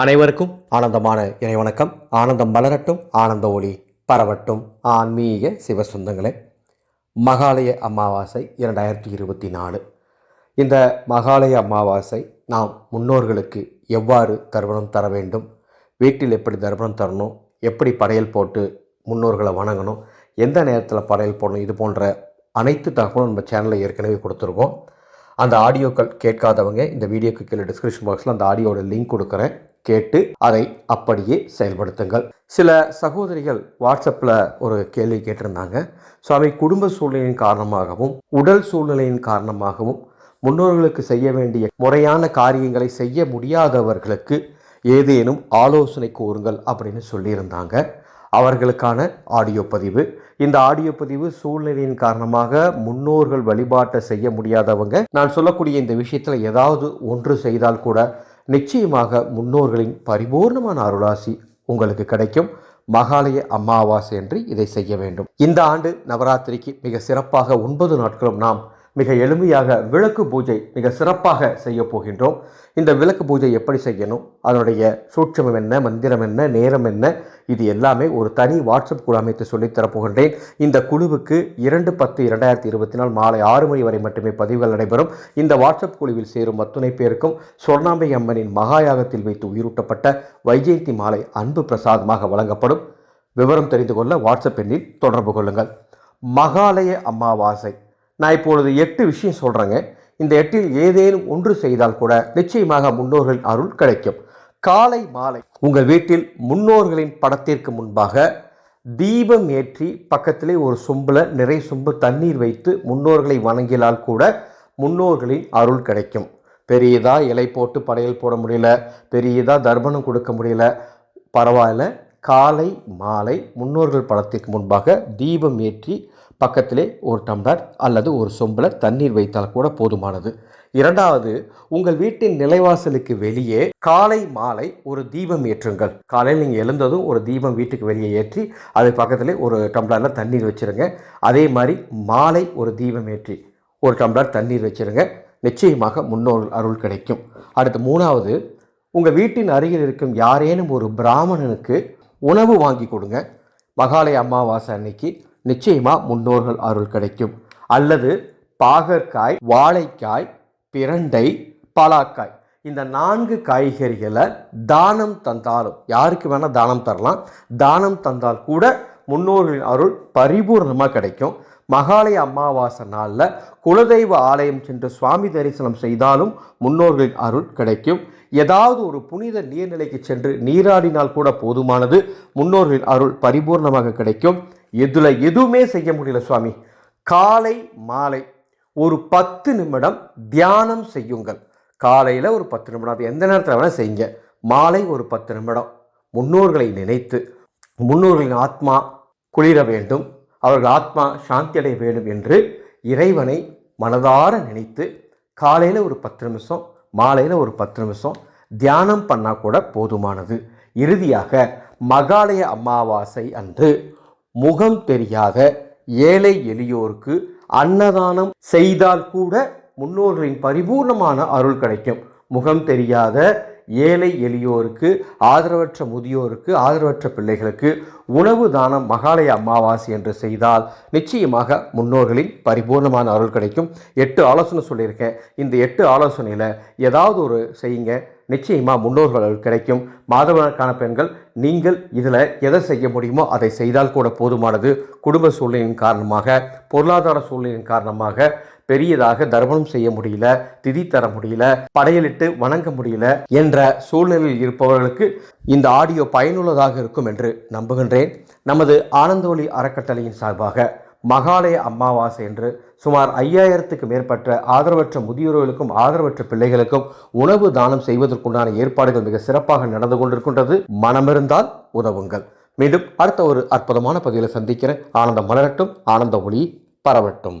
அனைவருக்கும் ஆனந்தமான இணை வணக்கம். ஆனந்தம் மலரட்டும் ஆனந்த ஒளி பரவட்டும். ஆன்மீக சிவசுந்தங்களே மகாலய அமாவாசை இரண்டாயிரத்தி இருபத்தி நாலு. இந்த மகாலய அமாவாசை நாம் முன்னோர்களுக்கு எவ்வாறு தர்ப்பணம் தர வேண்டும் வீட்டில் எப்படி தர்ப்பணம் தரணும் எப்படி படையல் போட்டு முன்னோர்களை வணங்கணும் எந்த நேரத்தில் படையல் போடணும் இது போன்ற அனைத்து தகவலும் நம்ம சேனலில் ஏற்கனவே கொடுத்துருக்கோம். அந்த ஆடியோக்கள் கேட்காதவங்க இந்த வீடியோக்கு கீழே டிஸ்கிரிப்ஷன் பாக்ஸில் அந்த ஆடியோட லிங்க் கொடுக்குறேன். கேட்டு அதை அப்படியே செயல்படுத்துங்கள். சில சகோதரிகள் வாட்ஸ்அப்பில் ஒரு கேள்வி கேட்டிருந்தாங்க. சுவாமி குடும்ப சூழ்நிலையின் காரணமாகவும் உடல் சூழ்நிலையின் காரணமாகவும் முன்னோர்களுக்கு செய்ய வேண்டிய முறையான காரியங்களை செய்ய முடியாதவர்களுக்கு ஏதேனும் ஆலோசனை கூறுங்கள் அப்படின்னு சொல்லியிருந்தாங்க. அவர்களுக்கான ஆடியோ பதிவு. இந்த ஆடியோ பதிவு சூழ்நிலையின் காரணமாக முன்னோர்கள் வழிபாட்டை செய்ய முடியாதவங்க நான் சொல்லக்கூடிய இந்த விஷயத்தில் ஏதாவது ஒன்று செய்தால் கூட நிச்சயமாக முன்னோர்களின் பரிபூர்ணமான அருளாசி உங்களுக்கு கிடைக்கும். மகாலய அமாவாசை என்று இதை செய்ய வேண்டும். இந்த ஆண்டு நவராத்திரிக்கு மிக சிறப்பாக ஒன்பது நாட்களும் நாம் மிக எளிமையாக விளக்கு பூஜை மிக சிறப்பாக செய்ய போகின்றோம். இந்த விளக்கு பூஜை எப்படி செய்யணும்? அதனுடைய சூட்சமம் என்ன? மந்திரம் என்ன? நேரம் என்ன? இது எல்லாமே ஒரு தனி வாட்ஸ்அப் குழு அமைத்து சொல்லித்தரப்போகின்றேன் இந்த குழுவுக்கு இரண்டு பத்து இரண்டாயிரத்தி இருபத்தி நாலு மாலை ஆறு மணி வரை மட்டுமே பதிவுகள் நடைபெறும். இந்த வாட்ஸ்அப் குழுவில் சேரும் அத்துணை பேருக்கும் சொர்ணாம்பை அம்மனின் மகாயாகத்தில் வைத்து உயிரூட்டப்பட்ட வைஜெயந்தி மாலை அன்பு பிரசாதமாக வழங்கப்படும். விவரம் தெரிந்து கொள்ள வாட்ஸ்அப் எண்ணில் தொடர்பு கொள்ளுங்கள். மகாலய அமாவாசை. நான் இப்பொழுது எட்டு விஷயம் சொல்கிறேங்க இந்த எட்டில் ஏதேனும் ஒன்று செய்தால் கூட நிச்சயமாக முன்னோர்களின் அருள் கிடைக்கும். காலை மாலை. உங்கள் வீட்டில் முன்னோர்களின் படத்திற்கு முன்பாக தீபம் ஏற்றி பக்கத்திலே ஒரு சொம்பில் நிறை சொம்பு தண்ணீர் வைத்து முன்னோர்களை வணங்கினால் கூட முன்னோர்களின் அருள் கிடைக்கும். பெரியதாக இலை போட்டு படையல் போட முடியல பெரியதாக தர்ப்பணம் கொடுக்க முடியல பரவாயில்ல காலை மாலை முன்னோர்கள் படத்திற்கு முன்பாக தீபம் ஏற்றி பக்கத்திலே ஒரு டம்ளர் அல்லது ஒரு சொம்பில் தண்ணீர் வைத்தால் கூட போதுமானது. இரண்டாவது உங்கள் வீட்டின் நிலைவாசலுக்கு வெளியே காலை மாலை ஒரு தீபம் ஏற்றுங்கள். காலையில் நீங்கள் எழுந்ததும் ஒரு தீபம் வீட்டுக்கு வெளியே ஏற்றி அது பக்கத்திலே ஒரு டம்ளரில் தண்ணீர் வச்சுருங்க. அதே மாதிரி மாலை ஒரு தீபம் ஏற்றி ஒரு டம்ளர் தண்ணீர் வச்சுருங்க. நிச்சயமாக முன்னோர் அருள் கிடைக்கும். அடுத்து மூணாவது உங்கள் வீட்டின் அருகில் இருக்கும் யாரேனும் ஒரு பிராமணனுக்கு உணவு வாங்கி கொடுங்க. மகாலய அமாவாசை அன்னைக்கு நிச்சயமாக முன்னோர்கள் அருள் கிடைக்கும். அல்லது பாகற்காய் வாழைக்காய் பிரண்டை பலாக்காய். இந்த நான்கு காய்கறிகளை தானம் தந்தாலும் யாருக்கு வேணால் தானம் தரலாம். தானம் தந்தால் கூட முன்னோர்களின் அருள் பரிபூர்ணமாக கிடைக்கும். மகாலய அமாவாசை நாளில் குலதெய்வ ஆலயம் சென்று சுவாமி தரிசனம் செய்தாலும் முன்னோர்களின் அருள் கிடைக்கும். ஏதாவது ஒரு புனித நீர்நிலைக்கு சென்று நீராடினால் கூட போதுமானது. முன்னோர்களின் அருள் பரிபூர்ணமாக கிடைக்கும். இதில் எதுவுமே செய்ய முடியல சுவாமி. காலை மாலை ஒரு பத்து நிமிடம் தியானம் செய்யுங்கள். காலையில் ஒரு பத்து நிமிடம். அது எந்த நேரத்தில் வேணால் செய்யுங்க. மாலை ஒரு பத்து நிமிடம். முன்னோர்களை நினைத்து முன்னோர்களின் ஆத்மா குளிர வேண்டும். அவர்கள் ஆத்மா சாந்தி அடைய வேண்டும் என்று இறைவனை மனதார நினைத்து காலையில் ஒரு பத்து நிமிஷம் மாலையில் ஒரு பத்து நிமிஷம் தியானம் பண்ணால் கூட போதுமானது. இறுதியாக மகாலய அமாவாசை அன்று முகம் தெரியாத ஏழை எளியோருக்கு அன்னதானம் செய்தால் கூட முன்னோர்களின் பரிபூர்ணமான அருள் கிடைக்கும். முகம் தெரியாத ஏழை எளியோருக்கு ஆதரவற்ற முதியோருக்கு ஆதரவற்ற பிள்ளைகளுக்கு உணவு தானம் மகாலய அமாவாசை என்று செய்தால் நிச்சயமாக முன்னோர்களின் பரிபூர்ணமான அருள் கிடைக்கும். எட்டு ஆலோசனை சொல்லியிருக்கேன். இந்த எட்டு ஆலோசனையில் ஏதாவது ஒரு செய்யுங்க. நிச்சயமாக முன்னோர்கள் அருள் கிடைக்கும். மாதவனுக்கான பெண்கள் நீங்கள் இதில் எதை செய்ய முடியுமோ அதை செய்தால் கூட போதுமானது. குடும்ப சூழ்நிலையின் காரணமாக பொருளாதார சூழ்நிலையின் காரணமாக பெரியதாக தர்மனம் செய்ய முடியல திதி தர முடியல படையலிட்டு வணங்க முடியல என்ற சூழ்நிலையில் இருப்பவர்களுக்கு இந்த ஆடியோ பயனுள்ளதாக இருக்கும் என்று நம்புகின்றேன். நமது ஆனந்தொலி அறக்கட்டளையின் சார்பாக மகாலய அமாவாசை என்று சுமார் ஐயாயிரத்துக்கு மேற்பட்ட ஆதரவற்ற முதியோர்களுக்கும் ஆதரவற்ற பிள்ளைகளுக்கும் உணவு தானம் செய்வதற்குண்டான ஏற்பாடுகள் மிக சிறப்பாக நடந்து கொண்டிருக்கின்றது. மனமிருந்தால் உதவுங்கள். மீண்டும் அடுத்த ஒரு அற்புதமான பதிவில் சந்திக்கிறேன். ஆனந்தம் மலரட்டும் ஆனந்த ஒளி பரவட்டும்.